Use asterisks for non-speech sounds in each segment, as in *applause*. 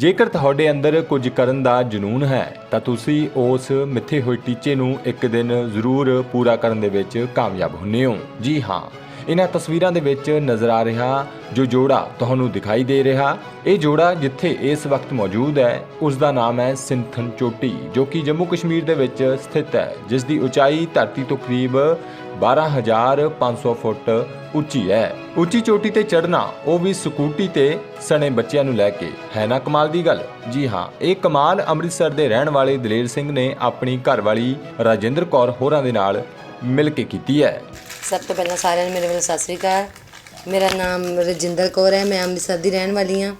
ਜੇਕਰ ਤੁਹਾਡੇ ਅੰਦਰ ਕੁਝ ਕਰਨ ਦਾ ਜਨੂਨ ਹੈ, ਤਾਂ ਤੁਸੀਂ ਉਸ ਮਿੱਥੇ ਹੋਏ ਟੀਚੇ ਨੂੰ ਇੱਕ ਦਿਨ ਜ਼ਰੂਰ ਪੂਰਾ ਕਰਨ ਦੇ ਵਿੱਚ ਕਾਮਯਾਬ ਹੁੰਨੇ ਹੋ। ਜੀ ਹਾਂ, ਇਹਨਾਂ ਤਸਵੀਰਾਂ ਦੇ ਵਿੱਚ ਨਜ਼ਰ ਆ ਰਿਹਾ ਜੋ ਜੋੜਾ ਤੁਹਾਨੂੰ ਦਿਖਾਈ ਦੇ ਰਿਹਾ, ਇਹ ਜੋੜਾ ਜਿੱਥੇ ਇਸ ਵਕਤ ਮੌਜੂਦ ਹੈ ਉਸ ਦਾ ਨਾਮ ਹੈ ਸਿੰਥਨ ਚੋਟੀ, ਜੋ ਕਿ ਜੰਮੂ ਕਸ਼ਮੀਰ ਦੇ ਵਿੱਚ ਸਥਿਤ ਹੈ, ਜਿਸ ਦੀ ਉਚਾਈ ਧਰਤੀ ਤੋਂ ਕਰੀਬ 12500 ਫੁੱਟ ਉੱਚੀ ਹੈ। ਉੱਚੀ ਚੋਟੀ ਤੇ ਚੜ੍ਹਨਾ, ਉਹ ਵੀ ਸਕੂਟੀ ਤੇ ਸਣੇ ਬੱਚਿਆਂ ਨੂੰ ਲੈ ਕੇ। ਹੈ ਨਾ ਕਮਾਲ ਦੀ ਗੱਲ? ਜੀ ਹਾਂ, ਇਹ ਕਮਾਲ ਅੰਮ੍ਰਿਤਸਰ ਦੇ ਰਹਿਣ ਵਾਲੇ ਦਲੇਰ ਸਿੰਘ ਨੇ ਆਪਣੀ ਘਰਵਾਲੀ ਰਾਜਿੰਦਰ ਕੌਰ ਹੋਰਾਂ ਦੇ ਨਾਲ ਮਿਲ ਕੇ ਕੀਤੀ ਹੈ। ਸਭ ਤੋਂ ਪਹਿਲਾਂ ਸਾਰਿਆਂ ਨੂੰ ਮੇਰੇ ਵੱਲੋਂ ਸਤਿ ਸ੍ਰੀ ਅਕਾਲ। ਮੇਰਾ ਨਾਮ ਰਜਿੰਦਰ ਕੌਰ ਹੈ, ਮੈਂ ਅੰਮ੍ਰਿਤਸਰ ਦੀ ਰਹਿਣ ਵਾਲੀ ਹਾਂ।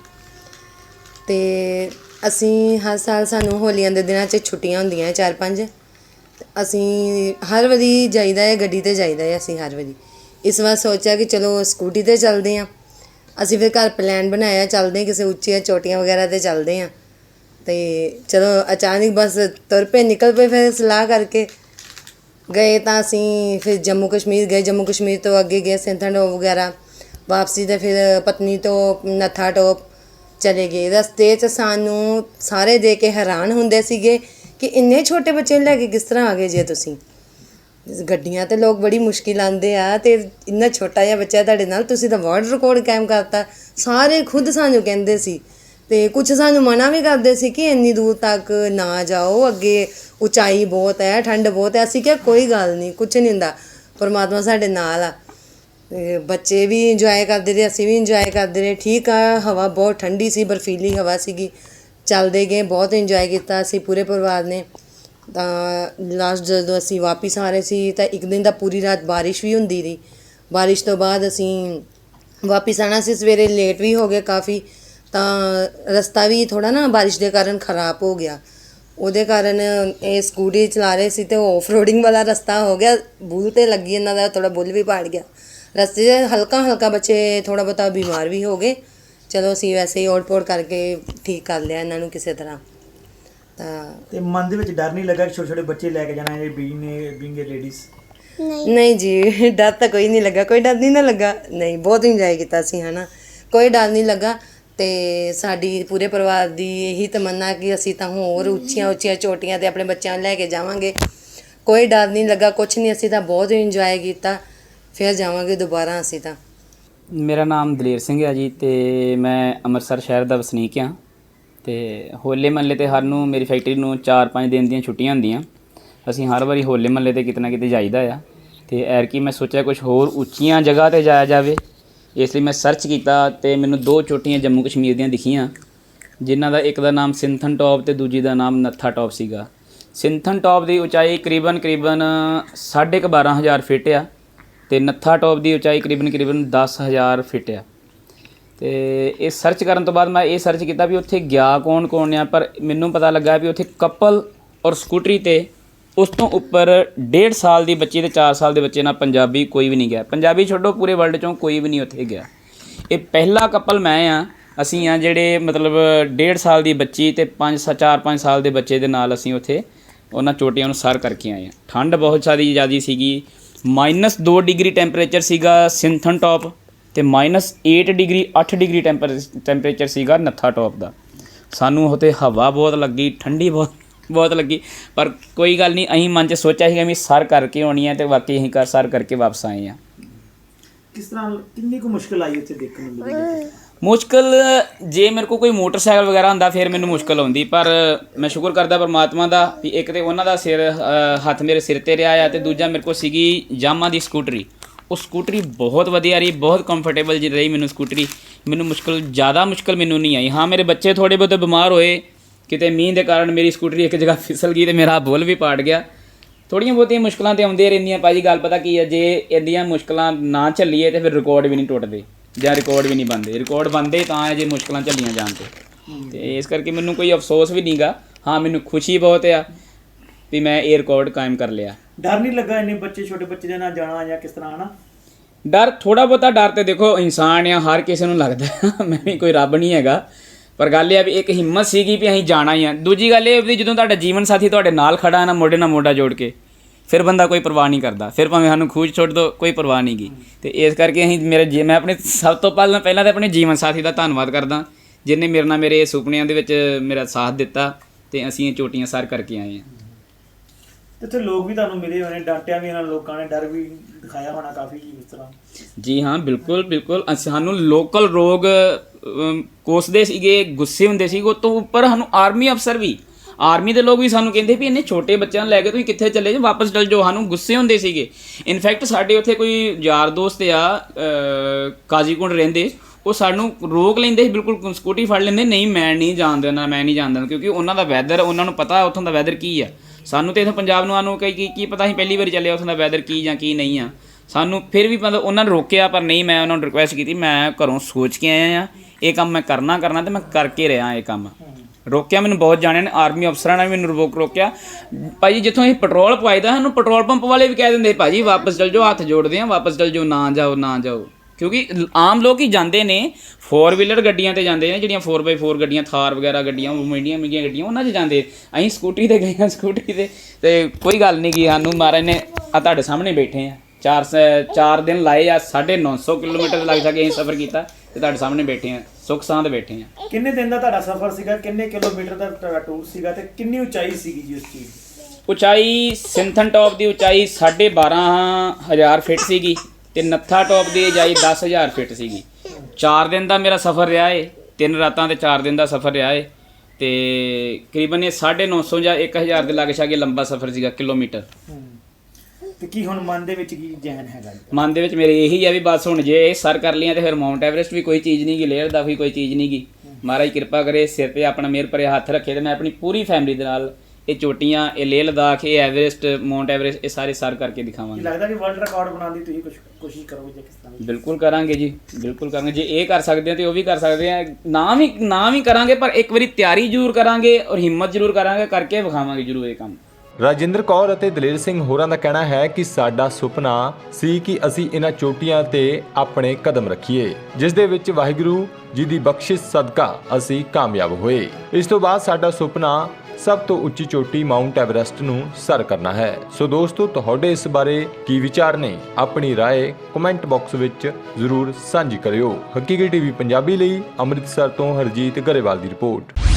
ਤੇ ਅਸੀਂ ਹਰ ਸਾਲ ਸਾਨੂੰ ਹੋਲੀਆਂ ਦੇ ਦਿਨਾਂ 'ਚ ਛੁੱਟੀਆਂ ਹੁੰਦੀਆਂ ਚਾਰ ਪੰਜ। ਅਸੀਂ ਹਰ ਵਾਰੀ ਜਾਈਦਾ ਹੈ, ਗੱਡੀ ਤੇ ਜਾਈਦਾ ਹੈ ਅਸੀਂ ਹਰ ਵਾਰੀ। ਇਸ ਵਾਰ ਸੋਚਿਆ ਕਿ ਚਲੋ ਸਕੂਟੀ ਤੇ ਚੱਲਦੇ ਹਾਂ। ਅਸੀਂ ਫਿਰ ਘਰ ਪਲਾਨ ਬਣਾਇਆ, ਚੱਲਦੇ ਕਿਸੇ ਉੱਚੀਆਂ ਚੋਟੀਆਂ ਵਗੈਰਾ ਤੇ ਚੱਲਦੇ ਹਾਂ। ਤੇ ਚਲੋ ਅਚਾਨਕ ਬਸ ਤੁਰ ਪਏ, ਨਿਕਲ ਪਏ ਫਿਰ ਸਲਾਹ ਕਰਕੇ। ਗਏ ਤਾਂ ਅਸੀਂ ਫਿਰ ਜੰਮੂ ਕਸ਼ਮੀਰ, ਗਏ ਜੰਮੂ ਕਸ਼ਮੀਰ ਤੋਂ ਅੱਗੇ ਗਏ ਸਿੰਥਣੋ ਵਗੈਰਾ। ਵਾਪਸੀ ਤੇ ਫਿਰ ਪਤਨੀ ਤੋਂ ਨੱਥਾ ਟੋਪ ਚਲੇ ਗਏ। ਰਸਤੇ 'ਚ ਸਾਨੂੰ ਸਾਰੇ ਦੇ ਕੇ ਹੈਰਾਨ ਹੁੰਦੇ ਸੀਗੇ ਕਿ ਇੰਨੇ ਛੋਟੇ ਬੱਚੇ ਨੂੰ ਲੈ ਕੇ ਕਿਸ ਤਰ੍ਹਾਂ ਆ ਗਏ ਜੇ ਤੁਸੀਂ? ਗੱਡੀਆਂ ਤੇ ਲੋਕ ਬੜੀ ਮੁਸ਼ਕਿਲ ਆਂਦੇ ਆ ਤੇ ਇੰਨਾ ਛੋਟਾ ਜਿਹਾ ਬੱਚਾ ਤੁਹਾਡੇ ਨਾਲ, ਤੁਸੀਂ ਤਾਂ ਵਰਲਡ ਰਿਕਾਰਡ ਕਾਇਮ ਕਰਤਾ। ਸਾਰੇ ਖੁਦ ਸਾਨੂੰ ਕਹਿੰਦੇ ਸੀ ਤੇ ਕੁਝ ਸਾਨੂੰ ਮਨਾ ਵੀ ਕਰਦੇ ਸੀ ਕਿ ਇੰਨੀ ਦੂਰ ਤੱਕ ਨਾ ਜਾਓ, ਅੱਗੇ ਉਚਾਈ ਬਹੁਤ ਹੈ, ਠੰਡ ਬਹੁਤ ਹੈ। ਅਸੀਂ ਕਿਹਾ, ਕੋਈ ਗੱਲ ਨਹੀਂ ਕੁਝ ਨਹੀਂ ਹੁੰਦਾ, ਪਰਮਾਤਮਾ ਸਾਡੇ ਨਾਲ ਆ। ਬੱਚੇ ਵੀ ਇੰਜੋਏ ਕਰਦੇ ਰਹੇ, ਅਸੀਂ ਵੀ ਇੰਜੋਏ ਕਰਦੇ ਰਹੇ। ਠੀਕ ਆ, ਹਵਾ ਬਹੁਤ ਠੰਡੀ ਸੀ, ਬਰਫੀਲੀ ਹਵਾ ਸੀਗੀ। ਚੱਲਦੇ ਗਏ, ਬਹੁਤ ਇੰਜੋਏ ਕੀਤਾ ਅਸੀਂ ਪੂਰੇ ਪਰਿਵਾਰ ਨੇ। ਤਾਂ ਲਾਸਟ ਜਦੋਂ ਅਸੀਂ ਵਾਪਿਸ ਆ ਰਹੇ ਸੀ, ਤਾਂ ਇੱਕ ਦਿਨ ਦਾ ਪੂਰੀ ਰਾਤ ਬਾਰਿਸ਼ ਵੀ ਹੁੰਦੀ ਰਹੀ। ਬਾਰਿਸ਼ ਤੋਂ ਬਾਅਦ ਅਸੀਂ ਵਾਪਿਸ ਆਣਾ ਸੀ, ਸਵੇਰੇ ਲੇਟ ਵੀ ਹੋ ਗਏ ਕਾਫੀ। ਤਾਂ ਰਸਤਾ ਵੀ ਥੋੜਾ ਨਾ ਬਾਰਿਸ਼ ਦੇ ਕਾਰਨ ਖਰਾਬ ਹੋ ਗਿਆ। ਉਹਦੇ ਕਾਰਨ ਇਹ ਸਕੂਟੀ ਚਲਾ ਰਹੇ ਸੀ ਤੇ ਆਫ ਰੋਡਿੰਗ ਵਾਲਾ ਰਸਤਾ ਹੋ ਗਿਆ। ਬੁੱਲ ਤੇ ਲੱਗੀ ਇਹਨਾਂ ਦਾ ਥੋੜਾ ਬੁੱਲ ਵੀ ਪਾੜ ਗਿਆ। ਰਸਤੇ 'ਚ ਹਲਕਾ ਹਲਕਾ ਬੱਚੇ ਥੋੜਾ ਬਹੁਤਾ ਬਿਮਾਰ ਵੀ ਹੋ ਗਏ। ਚਲੋ ਅਸੀਂ ਵੈਸੇ ਹੀ ਓੜ-ਪੋੜ ਕਰਕੇ ਠੀਕ ਕਰ ਲਿਆ ਇਹਨਾਂ ਨੂੰ ਕਿਸੇ ਤਰ੍ਹਾਂ। ਤਾਂ ਤੇ ਮਨ ਦੇ ਵਿੱਚ ਡਰ ਨਹੀਂ ਲੱਗਾ ਕਿ ਛੋਟੇ ਛੋਟੇ ਬੱਚੇ ਲੈ ਕੇ ਜਾਣਾ ਇਹ ਬੀਇੰਗ ਨੇ ਬੀਇੰਗ ਏ ਲੇਡੀਜ਼ ਨਹੀਂ। ਜੀ ਡਰ ਤਾਂ ਕੋਈ ਨਹੀਂ ਲੱਗਾ ਕੋਈ ਡਰ ਨਹੀਂ ਨਾ ਲੱਗਾ। ਨਹੀਂ ਬਹੁਤ ਇੰਜੋਏ ਕੀਤਾ ਸੀ ਹਨਾ। ਕੋਈ ਡਰ ਨਹੀਂ ਲੱਗਾ ਤੇ ਸਾਡੀ ਪੂਰੇ ਪਰਿਵਾਰ ਦੀ ਇਹੀ ਤਮੰਨਾ ਕਿ ਅਸੀਂ ਤਾਂ ਹੋਰ ਉੱਚੀਆਂ ਉੱਚੀਆਂ ਚੋਟੀਆਂ ਤੇ ਆਪਣੇ ਬੱਚਿਆਂ ਨੂੰ ਲੈ ਕੇ ਜਾਵਾਂਗੇ। ਕੋਈ ਡਰ ਨਹੀਂ ਲੱਗਾ ਕੁਝ ਨਹੀਂ ਅਸੀਂ ਤਾਂ ਬਹੁਤ ਇੰਜੋਏ ਕੀਤਾ। ਫਿਰ ਜਾਵਾਂਗੇ ਦੁਬਾਰਾ ਅਸੀਂ ਤਾਂ। ਮੇਰਾ ਨਾਮ ਦਲੇਰ ਸਿੰਘ ਹੈ ਜੀ ਤੇ ਮੈਂ ਅੰਮ੍ਰਿਤਸਰ ਸ਼ਹਿਰ ਦਾ ਵਸਨੀਕ ਹਾਂ ਤੇ ਹੋਲੇ ਮਹੱਲੇ ਤੇ ਹਰ ਨੂੰ ਮੇਰੀ ਫੈਕਟਰੀ ਨੂੰ 4-5 ਦਿਨ ਦੀਆਂ ਛੁੱਟੀਆਂ ਹੁੰਦੀਆਂ। ਅਸੀਂ ਹਰ ਵਾਰੀ ਹੋਲੇ ਮਹੱਲੇ ਤੇ ਕਿਤੇ ਨਾ ਕਿਤੇ ਜਾਈਦਾ ਆ। ਤੇ ਐਰਕੀ ਮੈਂ ਸੋਚਿਆ ਕੁਝ ਹੋਰ ਉੱਚੀਆਂ ਜਗ੍ਹਾ ਤੇ ਜਾਇਆ ਜਾਵੇ। ਇਸ ਲਈ ਮੈਂ ਸਰਚ ਕੀਤਾ ਤੇ ਮੈਨੂੰ ਦੋ ਚੋਟੀਆਂ ਜੰਮੂ ਕਸ਼ਮੀਰ ਦੀਆਂ ਦਿਖੀਆਂ, ਜਿਨ੍ਹਾਂ ਦਾ ਇੱਕ ਦਾ ਨਾਮ ਸਿੰਥਨ ਟੌਪ ਤੇ ਦੂਜੀ ਦਾ ਨਾਮ ਨੱਥਾ ਟੌਪ ਸੀਗਾ। ਸਿੰਥਨ ਟੌਪ ਦੀ ਉਚਾਈ ਕਰੀਬਨ ਕਰੀਬਨ 12500 ਫੀਟ ਆ। ਤੇ ਨੱਥਾ ਟੌਪ ਦੀ ਉਚਾਈ ਕਰੀਬਨ ਕਰੀਬਨ 10000 ਫੀਟ ਆ। ਤੇ ਇਹ ਸਰਚ ਕਰਨ ਤੋਂ ਬਾਅਦ ਮੈਂ ਇਹ ਸਰਚ ਕੀਤਾ ਵੀ ਉੱਥੇ ਗਿਆ ਕੌਣ ਕੌਣ ਆ, ਪਰ ਮੈਨੂੰ ਪਤਾ ਲੱਗਾ ਵੀ ਉੱਥੇ ਕਪਲ ਔਰ ਸਕੂਟਰੀ ਤੇ ਉਸ ਤੋਂ ਉੱਪਰ 1.5 ਸਾਲ ਦੀ ਬੱਚੀ ਤੇ 4 ਸਾਲ ਦੇ ਬੱਚੇ ਨਾਲ ਪੰਜਾਬੀ ਕੋਈ ਵੀ ਨਹੀਂ ਗਿਆ। ਪੰਜਾਬੀ ਛੱਡੋ, ਪੂਰੇ ਵਰਲਡ ਚੋਂ ਕੋਈ ਵੀ ਨਹੀਂ ਉੱਥੇ ਗਿਆ। ਇਹ ਪਹਿਲਾ ਕਪਲ ਮੈਂ ਆ, ਅਸੀਂ ਆ ਜਿਹੜੇ ਮਤਲਬ 1.5 ਸਾਲ ਦੀ ਬੱਚੀ ਤੇ 5 4 5 ਸਾਲ ਦੇ ਬੱਚੇ ਦੇ ਨਾਲ ਅਸੀਂ ਉੱਥੇ ਉਹਨਾਂ ਚੋਟੀਆਂ ਨੂੰ ਸਰ ਕਰਕੇ ਆਏ ਆ। ਠੰਡ ਬਹੁਤ ਸਾਰੀ ਜ਼ਿਆਦੀ ਸੀਗੀ। -2 ਡਿਗਰੀ ਟੈਂਪਰੇਚਰ ਸੀਗਾ ਸਿੰਥਨ ਟੌਪ ਤੇ -8 ਡਿਗਰੀ 8 ਡਿਗਰੀ ਟੈਂਪਰੇਚਰ ਸੀਗਾ ਨੱਥਾ ਟੌਪ ਦਾ। ਸਾਨੂੰ ਉੱਥੇ ਹਵਾ ਬਹੁਤ ਲੱਗੀ, ਠੰਡੀ ਬਹੁਤ ਬਹੁਤ ਲੱਗੀ, ਪਰ ਕੋਈ ਗੱਲ ਨਹੀਂ, ਅਸੀਂ ਮਨ 'ਚ ਸੋਚਿਆ ਸੀਗਾ ਵੀ ਸਰ ਕਰਕੇ ਆਉਣੀ ਹੈ ਤੇ ਵਾਕਈ ਅਸੀਂ ਕਰ ਸਰ ਕਰਕੇ ਵਾਪਸ ਆਏ ਆ। ਕਿਸ ਤਰ੍ਹਾਂ, ਕਿੰਨੀ ਕੁ ਮੁਸ਼ਕਲ ਆਈ ਉੱਥੇ ਦੇਖਣ ਨੂੰ ਮਿਲੀ? ਮੁਸ਼ਕਲ, ਜੇ ਮੇਰੇ ਕੋਲ ਕੋਈ ਮੋਟਰਸਾਈਕਲ ਵਗੈਰਾ ਹੁੰਦਾ, ਫਿਰ ਮੈਨੂੰ ਮੁਸ਼ਕਲ ਆਉਂਦੀ, ਪਰ ਮੈਂ ਸ਼ੁਕਰ ਕਰਦਾ ਪਰਮਾਤਮਾ ਦਾ ਵੀ ਇੱਕ ਤੇ ਉਹਨਾਂ ਦਾ ਸਿਰ ਹੱਥ ਮੇਰੇ ਸਿਰ ਤੇ ਰਿਹਾ ਆ ਤੇ ਦੂਜਾ ਮੇਰੇ ਕੋਲ ਸੀਗੀ ਜਾਮਾ ਦੀ ਸਕੂਟਰੀ। ਉਹ ਸਕੂਟਰੀ ਬਹੁਤ ਵਧੀਆ ਰਹੀ, ਬਹੁਤ ਕੰਫਰਟੇਬਲ ਜੀ ਰਹੀ ਮੈਨੂੰ ਸਕੂਟਰੀ। ਮੈਨੂੰ ਮੁਸ਼ਕਲ, ਜ਼ਿਆਦਾ ਮੁਸ਼ਕਲ ਮੈਨੂੰ ਨਹੀਂ ਆਈ। ਹਾਂ, ਮੇਰੇ ਬੱਚੇ ਥੋੜੇ ਬਹੁਤੇ ਬਿਮਾਰ ਹੋਏ, ਕਿਤੇ ਮੀਂਹ ਦੇ ਕਾਰਨ ਮੇਰੀ ਸਕੂਟਰੀ ਇੱਕ ਜਗ੍ਹਾ ਫਿਸਲ ਗਈ ਤੇ ਮੇਰਾ ਬੁੱਲ ਵੀ ਪਾੜ ਗਿਆ। ਥੋੜੀਆਂ ਬਹੁਤੀਆਂ ਮੁਸ਼ਕਲਾਂ ਤੇ ਆਉਂਦੀਆਂ ਰਹਿੰਦੀਆਂ ਭਾਜੀ ਗੱਲ ਪਤਾ ਕੀ ਹੈ ਜੇ ਇੰਦੀਆਂ ਮੁਸ਼ਕਲਾਂ ਨਾ ਝੱਲੀਏ ਤੇ ਫਿਰ ਰਿਕਾਰਡ ਵੀ ਨਹੀਂ ਟੁੱਟਦੇ। ਜਾਂ ਰਿਕਾਰਡ ਵੀ ਨਹੀਂ ਬਣਦੇ। ਰਿਕਾਰਡ ਬਣਦੇ ਤਾਂ ਹੈ ਜੇ ਮੁਸ਼ਕਲਾਂ ਝੱਲੀਆਂ ਜਾਣ ਤੇ। ਤੇ ਇਸ ਕਰਕੇ ਮੈਨੂੰ ਕੋਈ ਅਫਸੋਸ ਵੀ ਨਹੀਂਗਾ। ਹਾਂ ਮੈਨੂੰ ਖੁਸ਼ੀ ਬਹੁਤ ਆ ਵੀ ਮੈਂ ਇਹ ਰਿਕਾਰਡ ਕਾਇਮ ਕਰ ਲਿਆ। ਡਰ ਨਹੀਂ ਲੱਗਾ ਇੰਨੇ ਬੱਚੇ ਛੋਟੇ ਬੱਚੇ ਦੇ ਨਾਲ ਜਾਣਾ ਜਾਂ ਕਿਸ ਤਰ੍ਹਾਂ ਹਨਾ? ਡਰ ਥੋੜਾ ਬਹੁਤਾ ਡਰ ਤੇ ਦੇਖੋ ਇਨਸਾਨ ਆ ਹਰ ਕਿਸੇ ਨੂੰ ਲੱਗਦਾ। *laughs* ਮੈਂ ਵੀ ਕੋਈ ਰੱਬ ਨਹੀਂ ਹੈਗਾ। ਪਰ ਗੱਲ ਇਹ ਆ ਵੀ ਇੱਕ ਹਿੰਮਤ ਸੀਗੀ ਵੀ ਅਸੀਂ ਜਾਣਾ ਹੀ ਆ। ਦੂਜੀ ਗੱਲ ਇਹ ਵੀ ਜਦੋਂ ਤੁਹਾਡਾ ਜੀਵਨ ਸਾਥੀ ਤੁਹਾਡੇ ਨਾਲ ਖੜਾ ਹੈ ਨਾ ਮੋਢੇ ਨਾਲ ਮੋਢਾ ਜੋੜ ਕੇ ਫਿਰ ਬੰਦਾ ਕੋਈ ਪਰਵਾਹ ਨਹੀਂ ਕਰਦਾ। ਫਿਰ ਭਾਵੇਂ ਸਾਨੂੰ ਖੂਜ ਛੱਡ ਦੋ ਕੋਈ ਪਰਵਾਹ ਨਹੀਂ ਗੀ। ਤੇ ਇਸ ਕਰਕੇ ਅਸੀਂ ਮੇਰੇ ਜੀ ਮੈਂ ਆਪਣੇ ਸਭ ਤੋਂ ਪਹਿਲਾਂ ਪਹਿਲਾਂ ਤਾਂ ਆਪਣੇ ਜੀਵਨ ਸਾਥੀ ਦਾ ਧੰਨਵਾਦ ਕਰਦਾ। ਜਿਨੇ ਮੇਰੇ ਨਾਲ ਮੇਰੇ ਸੁਪਨਿਆਂ ਦੇ ਵਿੱਚ ਮੇਰਾ ਸਾਥ ਦਿੱਤਾ ਤੇ ਅਸੀਂ ਇਹ ਚੋਟੀਆਂ ਸਰ ਕਰਕੇ ਆਏ ਹਾਂ। ਇੱਥੇ ਲੋਕ ਵੀ ਤੁਹਾਨੂੰ ਮਿਲੇ ਹੋਣੇ ਡਾਂਟਿਆ ਵੀ ਇਹਨਾਂ ਲੋਕਾਂ ਨੇ ਡਰ ਵੀ ਦਿਖਾਇਆ ਹੋਣਾ ਕਾਫੀ ਜੀ ਇਸ ਤਰ੍ਹਾਂ। ਜੀ ਹਾਂ ਬਿਲਕੁਲ ਬਿਲਕੁਲ। ਸਾਨੂੰ ਲੋਕਲ ਰੋਗ ਕੋਸਦੇ ਸੀਗੇ ਗੁੱਸੇ ਹੁੰਦੇ ਸੀ ਉਹ ਤੋਂ ਉੱਪਰ ਸਾਨੂੰ ਆਰਮੀ ਅਫਸਰ ਵੀ ਆਰਮੀ ਦੇ ਲੋਕ ਵੀ ਸਾਨੂੰ ਕਹਿੰਦੇ ਵੀ ਇੰਨੇ ਛੋਟੇ ਬੱਚਿਆਂ ਨੂੰ ਲੈ ਕੇ ਤੁਸੀਂ ਕਿੱਥੇ ਚੱਲੇ ਜੇ ਵਾਪਸ ਚਲ ਜਾਓ। ਸਾਨੂੰ ਗੁੱਸੇ ਹੁੰਦੇ ਸੀਗੇ। ਇਨਫੈਕਟ ਸਾਡੇ ਉੱਥੇ ਕੋਈ ਯਾਰ ਦੋਸਤ ਆ ਕਾਜ਼ੀਕੁੰਡ ਰਹਿੰਦੇ, ਉਹ ਸਾਨੂੰ ਰੋਕ ਲੈਂਦੇ ਸੀ, ਬਿਲਕੁਲ ਸਕੂਟੀ ਫੜ ਲੈਂਦੇ, ਨਹੀਂ, ਮੈਂ ਨਹੀਂ ਜਾਣ ਦੇਣਾ ਮੈਂ ਨਹੀਂ ਜਾਣ ਦੇਣਾ ਕਿਉਂਕਿ ਉਹਨਾਂ ਦਾ ਵੈਦਰ ਉਹਨਾਂ ਨੂੰ ਪਤਾ ਉੱਥੋਂ ਦਾ ਵੈਦਰ ਕੀ ਆ। ਸਾਨੂੰ ਤੇ ਇੱਥੇ ਪੰਜਾਬ ਨੂੰ ਆਨੂੰ ਕਈ ਕੀ ਕੀ ਪਤਾ ਸੀ ਪਹਿਲੀ ਵਾਰੀ ਚੱਲੇ ਉੱਥੋਂ ਦਾ ਵੈਦਰ ਕੀ ਜਾਂ ਕੀ ਨਹੀਂ ਆ। ਸਾਨੂੰ ਫਿਰ ਵੀ ਮਤਲਬ ਉਹਨਾਂ ਨੇ ਰੋਕਿਆ, ਪਰ ਨਹੀਂ, ਮੈਂ ਉਹਨਾਂ ਨੂੰ ਰਿਕੁਐਸਟ ਕੀਤੀ, ਮੈਂ ਘਰੋਂ ਸੋਚ ਕੇ ਆਇਆ ਆ, ਇਹ ਕੰਮ ਮੈਂ ਕਰਨਾ ਕਰਨਾ ਤੇ ਮੈਂ ਕਰਕੇ ਰਿਹਾ ਇਹ ਕੰਮ। ਰੋਕਿਆ, ਮੈਨੂੰ ਬਹੁਤ ਜਾਣਿਆਂ ਨੇ ਆਰਮੀ ਅਫਸਰਾਂ ਨੇ ਵੀ ਮੈਨੂੰ ਰੋਕ ਰੋਕਿਆ। ਭਾਜੀ ਜਿੱਥੋਂ ਅਸੀਂ ਪੈਟਰੋਲ ਪਵਾਈਦਾ ਸਾਨੂੰ ਪੈਟਰੋਲ ਪੰਪ ਵਾਲੇ ਵੀ ਕਹਿ ਦਿੰਦੇ ਭਾਜੀ ਵਾਪਸ ਚਲ ਜਾਓ, ਹੱਥ ਜੋੜਦੇ ਆ, ਵਾਪਸ ਚਲ ਜਾਓ, ਨਾ ਜਾਓ ਨਾ ਜਾਓ। ਕਿਉਂਕਿ ਆਮ ਲੋਕ ਹੀ ਜਾਂਦੇ ਨੇ 4 ਵੀਲਰ ਗੱਡੀਆਂ ਤੇ ਜਾਂਦੇ ਨੇ, ਜਿਹੜੀਆਂ 4x4 ਗੱਡੀਆਂ, ਥਾਰ ਵਗੈਰਾ ਗੱਡੀਆਂ, ਉਹ ਮੀਡੀਆਂ ਮੀਡੀਆਂ ਗੱਡੀਆਂ, ਉਹਨਾਂ 'ਚ ਜਾਂਦੇ। ਅਸੀਂ ਸਕੂਟਰੀ ਤੇ ਗਏ ਹਾਂ ਸਕੂਟਰੀ ਤੇ ਤੇ ਕੋਈ ਗੱਲ ਨਹੀਂ ਕੀ ਸਾਨੂੰ ਮਹਾਰਾਜ ਨੇ ਆ ਤੁਹਾਡੇ ਸਾਹਮਣੇ ਬੈਠੇ ਆ। ਚਾਰ ਸ- ਚਾਰ ਦਿਨ ਲਾਏ ਆ 950 ਕਿਲੋਮੀਟਰ ਲੱਗ ਸਕੇ ਅਸੀਂ ਸਫ਼ਰ ਕੀਤਾ। ਤੇ ਤੁਹਾਡੇ ਸਾਹਮਣੇ ਬੈਠੇ ਆ ਸੁੱਖ ਸਾਂਦ ਬੈਠੇ ਆ ਕਿੰਨੇ ਦਿਨ ਦਾ ਤੁਹਾਡਾ ਸਫ਼ਰ ਸੀਗਾ? ਕਿੰਨੇ ਕਿਲੋਮੀਟਰ ਦਾ ਤੁਹਾਡਾ ਟੂਰ ਸੀਗਾ ਤੇ ਕਿੰਨੀ ਉਚਾਈ ਸੀਗੀ ਜੀ ਉਸ ਚੀਜ਼ ਦੀ? ਉਚਾਈ ਸਿੰਥਨ ਟੌਪ ਦੀ ਉਚਾਈ 12500 ਫੀਟ ਸੀਗੀ ਤੇ ਨੱਥਾ ਟੌਪ ਦੀ ਉਚਾਈ 10000 ਫੀਟ ਸੀਗੀ। 4 ਦਿਨ ਦਾ ਮੇਰਾ ਸਫ਼ਰ ਰਿਹਾ ਏ ਤਿੰਨ ਰਾਤਾਂ ਤੇ 4 ਦਿਨ ਦਾ ਸਫ਼ਰ ਰਿਹਾ ਏ ਤੇ ਕਰੀਬਨ ਇਹ 950 ਜਾਂ 1000 ਦੇ ਲਾਗੇ ਛਾਗੇ ਲੰਬਾ ਸਫ਼ਰ ਸੀਗਾ ਕਿਲੋਮੀਟਰ। ਤੇ ਕੀ ਹੁਣ ਮਨ ਦੇ ਵਿੱਚ ਕੀ ਜਹਨ ਹੈਗਾ ਜੀ? ਮਨ ਦੇ ਵਿੱਚ ਮੇਰੇ ਇਹੀ ਆ ਵੀ ਬਸ ਹੁਣ ਜੇ ਇਹ ਸਰ ਕਰ ਲਈਆਂ ਤੇ ਫਿਰ ਮਾਊਂਟ ਐਵਰੈਸਟ ਵੀ ਕੋਈ ਚੀਜ਼ ਨਹੀਂ ਗੀ ਲੇਅਰ ਦਾ ਵੀ ਕੋਈ ਚੀਜ਼ ਨਹੀਂ ਗੀ ਮਹਾਰਾਜ ਕਿਰਪਾ ਕਰੇ ਸਿਰ ਤੇ ਆਪਣਾ ਮਿਹਰ ਭਰੇ ਹੱਥ ਰੱਖੇ ਤੇ ਮੈਂ ਆਪਣੀ ਪੂਰੀ ਫੈਮਿਲੀ ਦੇ ਨਾਲ ਇਹ ਚੋਟੀਆਂ ਇਹ ਲੇਹ ਲਦਾਖ ਇਹ ਐਵਰੈਸਟ ਮਾਊਂਟ ਐਵਰੈਸਟ ਇਹ ਸਾਰੇ ਸਰ ਕਰਕੇ ਕੀ ਦਿਖਾਵਾਂਗੇ ਲੱਗਦਾ ਕਿ ਵਰਲਡ ਰਿਕਾਰਡ ਬਣਾਉਣ ਦੀ ਤੁਸੀਂ ਕੁਝ ਕੋਸ਼ਿਸ਼ ਕਰੋਗੇ ਜਾਂ ਕਿਸ ਤਰ੍ਹਾਂ ਦੀ? ਬਿਲਕੁਲ ਕਰਾਂਗੇ ਜੀ ਬਿਲਕੁਲ ਕਰਾਂਗੇ। ਜੇ ਇਹ ਕਰ ਸਕਦੇ ਆ ਤੇ ਉਹ ਵੀ ਕਰ ਸਕਦੇ ਆ। ਨਾ ਵੀ ਨਾ ਵੀ ਕਰਾਂਗੇ ਪਰ ਇੱਕ ਵਾਰੀ ਤਿਆਰੀ ਜ਼ਰੂਰ ਕਰਾਂਗੇ ਔਰ ਹਿੰਮਤ ਜ਼ਰੂਰ ਕਰਾਂਗੇ ਕਰਕੇ ਵਿਖਾਵਾਂਗੇ ਜ਼ਰੂਰ ਇਹ ਕੰਮ। ਰਾਜਿੰਦਰ ਕੌਰ ਅਤੇ ਦਲੇਰ ਸਿੰਘ ਹੋਰਾਂ ਦਾ ਕਹਿਣਾ ਹੈ ਕਿ ਸਾਡਾ ਸੁਪਨਾ ਸੀ ਕਿ ਅਸੀਂ ਇਹਨਾਂ ਚੋਟੀਆਂ ਤੇ ਆਪਣੇ ਕਦਮ ਰੱਖੀਏ ਜਿਸ ਦੇ ਵਿੱਚ ਵਾਹਿਗੁਰੂ ਜੀ ਦੀ ਬਖਸ਼ਿਸ਼ ਸਦਕਾ ਅਸੀਂ ਕਾਮਯਾਬ ਹੋਏ ਇਸ ਤੋਂ ਬਾਅਦ ਸਾਡਾ ਸੁਪਨਾ ਸਭ ਤੋਂ ਉੱਚੀ ਚੋਟੀ ਮਾਊਂਟ ਐਵਰੈਸਟ ਨੂੰ ਸਰ ਕਰਨਾ ਹੈ ਸੋ ਦੋਸਤੋ ਤੁਹਾਡੇ ਇਸ ਬਾਰੇ ਕੀ ਵਿਚਾਰ ਨੇ ਆਪਣੀ رائے ਕਮੈਂਟ ਬਾਕਸ ਵਿੱਚ ਜ਼ਰੂਰ ਸਾਂਝੀ ਕਰਿਓ ਹਕੀਕੀ ਟੀਵੀ ਪੰਜਾਬੀ ਲਈ ਅੰਮ੍ਰਿਤਸਰ ਤੋਂ ਹਰਜੀਤ ਗਰੇਵਾਲ ਦੀ ਰਿਪੋਰਟ